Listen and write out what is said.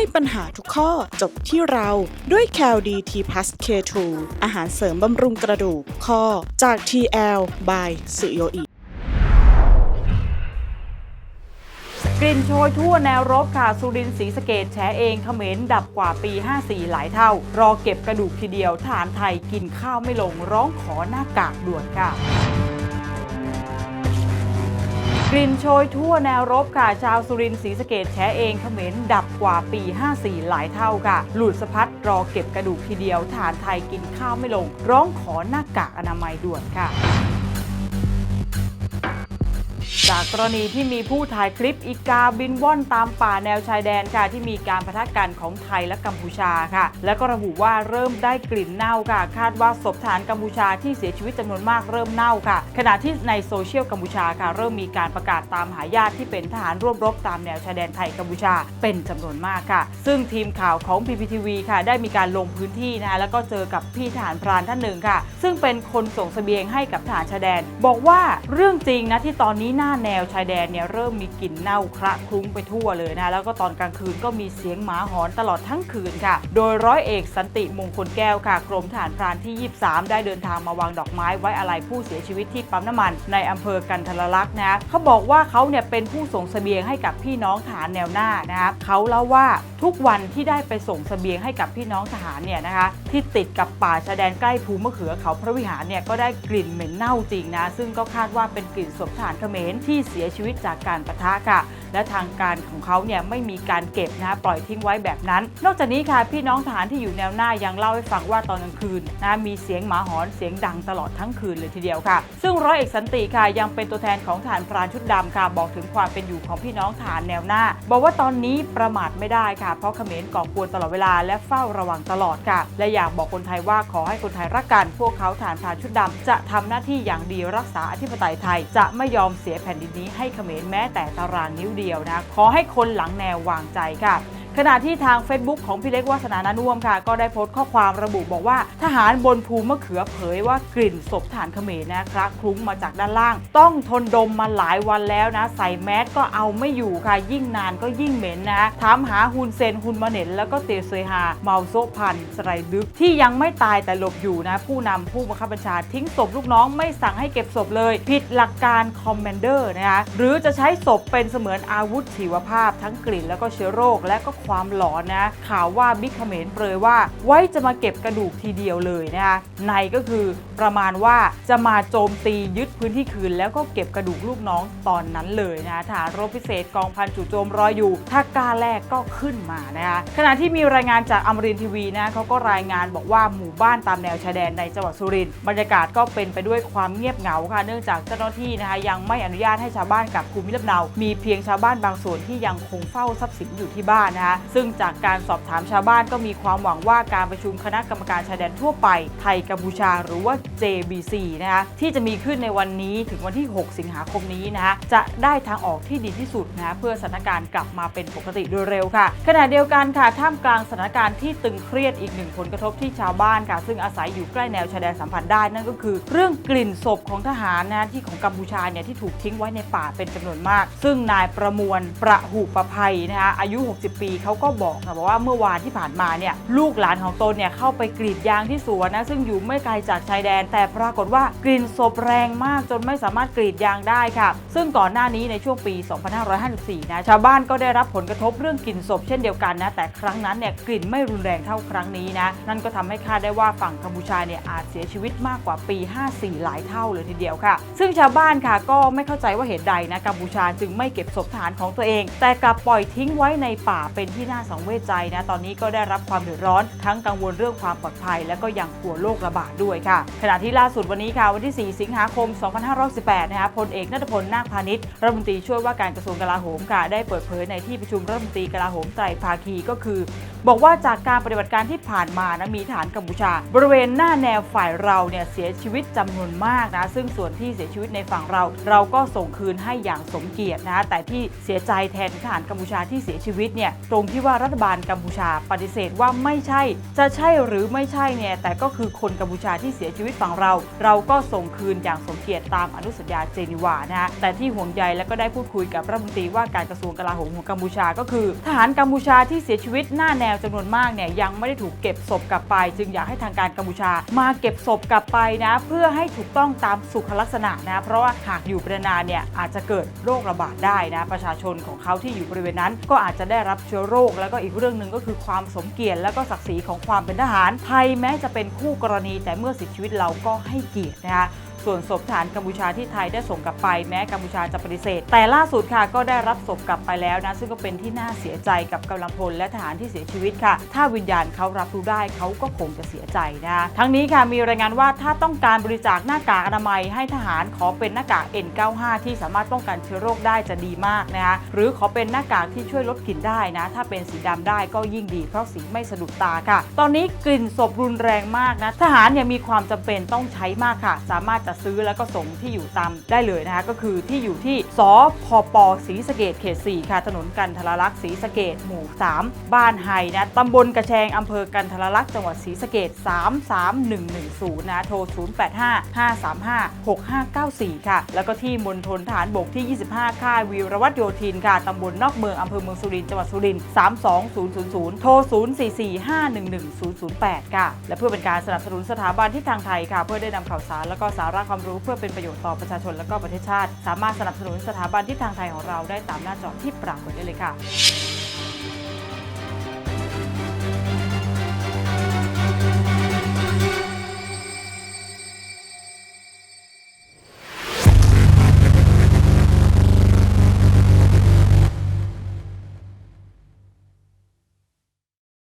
ให้ปัญหาทุกข้อจบที่เราด้วย c a l d t p l u s K2 อาหารเสริมบำรุงกระดูกข้อจาก TL by สุโยอิกลิ่นโชยทั่วแนวรบค่ะ สุรินทร์ศรีสะเกดแฉเองเขมรดับกว่าปี 54 หลายเท่า รอเก็บกระดูกทีเดียวทหารไทยกินข้าวไม่ลงร้องขอหน้ากากด่วนค่ะ กลิ่นโชยทั่วแนวรบค่ะ ชาวสุรินทร์ศรีสะเกดแฉเองเขมรดับกว่าปี 54 หลายเท่าค่ะ หลุดสะพัดรอเก็บกระดูกทีเดียว ฐานไทยกินข้าวไม่ลง ร้องขอหน้ากากอนามัยด่วนค่ะ จากกรณีที่มีผู้ถ่ายคลิปอีกาบินว่อนตามป่าแนวชายแดนค่ะที่มีการพะทะกันของไทยและกัมพูชาค่ะ แล้วก็ระบุว่าเริ่มได้กลิ่นเน่าค่ะ คาดว่าศพทหารกัมพูชาที่เสียชีวิตจำนวนมากเริ่มเน่าค่ะ ขณะที่ในโซเชียลกัมพูชาค่ะ เริ่มมีการประกาศตามหาญาติที่เป็นทหารร่วมรบตามแนวชายแดนไทยกัมพูชาเป็นจำนวนมากค่ะ ซึ่งทีมข่าวของ PPTV ค่ะ ได้มีการลงพื้นที่นะคะแล้วก็เจอกับพี่ทหารพรานท่านหนึ่งค่ะ ซึ่งเป็นคนส่งเสบียงให้กับทหารชายแดน บอกว่าเรื่องจริงนะที่ตอนนี้หน้าแนวชายแดนเนี่ยเริ่มมีกลิ่นเน่าคระคลุ้งไปทั่วเลยนะแล้วก็ตอนกลางคืนก็มีเสียงหมาหอนตลอดทั้งคืนค่ะ โดยร้อยเอกสันติมงคลแก้วค่ะ กรมทหารพรานที่ 23 ได้เดินทางมาวางดอกไม้ไว้อาลัยผู้เสียชีวิตที่ปั๊มน้ำมัน ในอำเภอกันทรลักษณ์นะเขาบอกว่าเขาเนี่ยเป็นผู้ส่งเสบียงให้กับพี่น้องทหารแนวหน้านะครับเขาเล่าว่าทุกวันที่ได้ไปส่งเสบียงให้กับพี่น้องทหารเนี่ยนะคะที่ติดกับป่าชายแดนใกล้ภูมะเขือเขาพระวิหารเนี่ยก็ได้กลิ่นเหม็นเน่าจริงนะซึ่งก็คาดว่าเป็นกลิ่นศพทหารเขมรที่เสียชีวิตจากการปะทะค่ะ และทางการของเขาเนี่ยไม่มีการเก็บนะปล่อยทิ้งไว้แบบนั้น นอกจากนี้ค่ะพี่น้องทหารที่อยู่แนวหน้ายังเล่าให้ฟังว่าตอนกลางคืนนะมีเสียงหมาหอนเสียงดังตลอดทั้งคืนเลยทีเดียวค่ะ ซึ่งร้อยเอกสันติค่ะยังเป็นตัวแทนของทหารพรานชุดดำค่ะ บอกถึงความเป็นอยู่ของพี่น้องทหารแนวหน้า บอกว่าตอนนี้ประมาทไม่ได้ค่ะ เพราะเขมรก่อกวนตลอดเวลาและเฝ้าระวังตลอดค่ะ และอยากบอกคนไทยว่าขอให้คนไทยรักกัน พวกเขาทหารพรานชุดดำจะทำหน้าที่อย่างดีรักษาอธิปไตยไทย จะไม่ยอมเสียแผ่นดินนี้ให้เขมรแม้แต่ตารางนิ้วเดียวนะขอให้คนหลังแนววางใจค่ะ ขณะที่ทาง Facebook ของพี่เล็กวาสนานานุ่วมค่ะ ก็ได้โพสต์ข้อความระบุบอกว่า ทหารบนภูมะเขือเผยว่ากลิ่นศพทหารเขมรนะครับคลุ้งมาจากด้านล่าง ต้องทนดมมาหลายวันแล้วนะ ใส่แมสก็เอาไม่อยู่ค่ะ ยิ่งนานก็ยิ่งเหม็นนะถามหาฮุนเซนฮุนมาเน็นแล้วก็เตเซฮาเมาโซพันสไรลึกที่ยังไม่ตายแต่หลบอยู่นะ ผู้นำผู้บังคับบัญชาทิ้งศพลูกน้องไม่สั่งให้เก็บศพเลย ผิดหลักการคอมเมนเดอร์นะคะหรือจะใช้ศพเป็นเสมือนอาวุธชีวภาพทั้งกลิ่นแล้วก็เชื้อโรคและก็ความหลอนนะข่าวว่าบิ๊กเขมรเปรยว่า ไว้จะมาเก็บกระดูกทีเดียวเลยนะคะในก็คือประมาณว่าจะมาโจมตียึดพื้นที่คืน แล้วก็เก็บกระดูกลูกน้องตอนนั้นเลยนะฐานรบพิเศษกองพันจู่โจมรออยู่ ถ้ากล้าแรกก็ขึ้นมานะคะขณะที่มีรายงานจากอมรินทีวีนะเขาก็รายงานบอกว่าหมู่บ้านตามแนวชายแดนในจังหวัดสุรินทร์บรรยากาศก็เป็นไปด้วยความเงียบเหงาค่ะเนื่องจากเจ้าหน้าที่นะคะยังไม่อนุญาตให้ชาวบ้านกลับภูมิลำเนา มีเพียงชาวบ้านบางส่วนที่ยังคงเฝ้าทรัพย์สินอยู่ที่บ้านนะคะซึ่งจากการสอบถามชาวบ้านก็มีความหวังว่าการประชุมคณะกรรมการชายแดนทั่วไปไทยกัมพูชาหรือว่า JBC นะคะที่จะมีขึ้นในวันนี้ถึงวันที่ 6 สิงหาคมนี้นะคะจะได้ทางออกที่ดีที่สุดนะคะเพื่อสถานการณ์กลับมาเป็นปกติโดยเร็วค่ะ ขณะเดียวกันค่ะท่ามกลางสถานการณ์ที่ตึงเครียดอีกหนึ่งผลกระทบที่ชาวบ้านค่ะ ซึ่งอาศัยอยู่ใกล้แนวชายแดนสัมพันธ์ได้นั่นก็คือ เรื่องกลิ่นศพของทหารนะที่ของกัมพูชาเนี่ยที่ถูกทิ้งไว้ในป่าเป็นจำนวนมาก ซึ่งนายประมวลประหุประภัยนะคะอายุ 60 ปีเขาก็บอกนะบอกว่าเมื่อวานที่ผ่านมาเนี่ยลูกหลานของตนเนี่ยเข้าไปกรีดยางที่สวนนะซึ่งอยู่ไม่ไกลจากชายแดน แต่ปรากฏว่ากลิ่นศพแรงมากจนไม่สามารถกรีดยางได้ค่ะ ซึ่งก่อนหน้านี้ในช่วงปี 2554 นะชาวบ้านก็ได้รับผลกระทบเรื่องกลิ่นศพเช่นเดียวกันนะแต่ครั้งนั้นเนี่ยกลิ่นไม่รุนแรงเท่าครั้งนี้นะนั่นก็ทำให้คาดได้ว่าฝั่งกัมพูชาเนี่ยอาจเสียชีวิตมากกว่าปี 54 หลายเท่าเลยทีเดียวค่ะ ซึ่งชาวบ้านค่ะก็ไม่เข้าใจว่าเหตุใดนะกัมพูชาจึงไม่เก็บศพทหารของตัวเอง แต่กลับปล่อยทิ้งไว้ในป่าเป็นที่น่าสังเวชใจนะตอนนี้ก็ได้รับความเดือดร้อน ทั้งกังวลเรื่องความปลอดภัย และก็ยังกลัวโรคระบาดด้วยค่ะ ขณะที่ล่าสุดวันนี้ค่ะวันที่ 4 สิงหาคม 2518 นะคะพลเอกนัทพลนาคพาณิชย์รัฐมนตรีช่วยว่าการกระทรวงกลาโหมค่ะได้เปิดเผยในที่ประชุมรัฐมนตรีกลาโหมไตรภาคีก็คือ บอกว่าจากการปฏิบัติการที่ผ่านมานะมีฐานกัมพูชา บริเวณหน้าแนวฝ่ายเราเนี่ยเสียชีวิตจำนวนมากนะซึ่งส่วนที่เสียชีวิตในฝั่งเรา เราก็ส่งคืนให้อย่างสมเกียรตินะแต่ที่เสียใจแทนทหารกัมพูชาที่เสียชีวิตเนี่ยตรงที่ว่ารัฐบาลกัมพูชาปฏิเสธว่าไม่ใช่ จะใช่หรือไม่ใช่เนี่ยแต่ก็คือคนกัมพูชาที่เสียชีวิตฝั่งเรา เราก็ส่งคืนอย่างสมเกียรติตามอนุสัญญาเจนีวานะฮะแต่ที่ห่วงใยและก็ได้พูดคุยกับรัฐมนตรีว่าการกระทรวงกลาโหมของกัมพูชาก็คือ ทหารกัมพูชาที่เสียชีวิตหน้าแนวจำนวนมากเนี่ยยังไม่ได้ถูกเก็บศพกลับไป จึงอยากให้ทางการกัมพูชา มาเก็บศพกลับไปนะเพื่อให้ถูกต้องตามสุขลักษณะนะเพราะว่าหากอยู่เป็นนานเนี่ยอาจจะเกิดโรคระบาดได้นะประชาชนของเขาที่อยู่บริเวณนั้น ก็อาจจะได้รับเชื้อโรค แล้วก็อีกเรื่องหนึ่งก็คือความสมเกียรติและก็ศักดิ์ศรีของความเป็นทหารไทยแม้จะเป็นคู่กรณีแต่เมื่อเสียชีวิตเราก็ให้เกียรตินะคะ ส่วนศพทหารกัมพูชาที่ไทยได้ส่งกลับไปแม้กัมพูชาจะปฏิเสธ แต่ล่าสุดค่ะก็ได้รับศพกลับไปแล้วนะซึ่งก็เป็นที่น่าเสียใจกับกำลังพลและทหารที่เสียชีวิตค่ะ ถ้าวิญญาณเขารับรู้ได้เขาก็คงจะเสียใจนะทั้งนี้ค่ะมีรายงานว่าถ้าต้องการบริจาคหน้ากากอนามัยให้ทหารขอเป็นหน้ากาก N95 ที่สามารถป้องกันเชื้อโรคได้จะดีมากนะคะหรือขอเป็นหน้ากากที่ช่วยลดกลิ่นได้นะ ถ้าเป็นสีดำได้ก็ยิ่งดีเพราะสีไม่สะดุดตาค่ะ ตอนนี้กลิ่นศพรุนแรงมากนะทหารเนี่ยมีความจำเป็นต้องใช้มากค่ะ สามารถจะซื้อแล้วก็ส่งที่อยู่ตามได้เลยนะคะก็คือที่อยู่ที่สพปศรีสะเกดเขต 4 ค่ะ ถนนกันทรลักษณ์ศรีสะเกดหมู่ 3 บ้านไฮนะตำบลกระแชงอำเภอกันทรลักษณ์จังหวัดศรีสะเกด33110 นะโทร 0855356594 ค่ะ แล้วก็ที่มณฑลฐานบกที่ 25 ค่ายวีรวัตโยธินค่ะตำบลนอกเมืองอำเภอเมืองสุรินทร์จังหวัดสุรินทร์32000 โทร 0445111008 ค่ะ และเพื่อเป็นการสนับสนุนสถาบันที่ทางไทยค่ะ เพื่อได้นำข่าวสารและก็สาระความรู้เพื่อเป็นประโยชน์ต่อประชาชนและก็ประเทศชาติ สามารถสนับสนุนสถาบันที่ทางไทยของเราได้ตามหน้าจอที่ปรากฏได้เลยค่ะ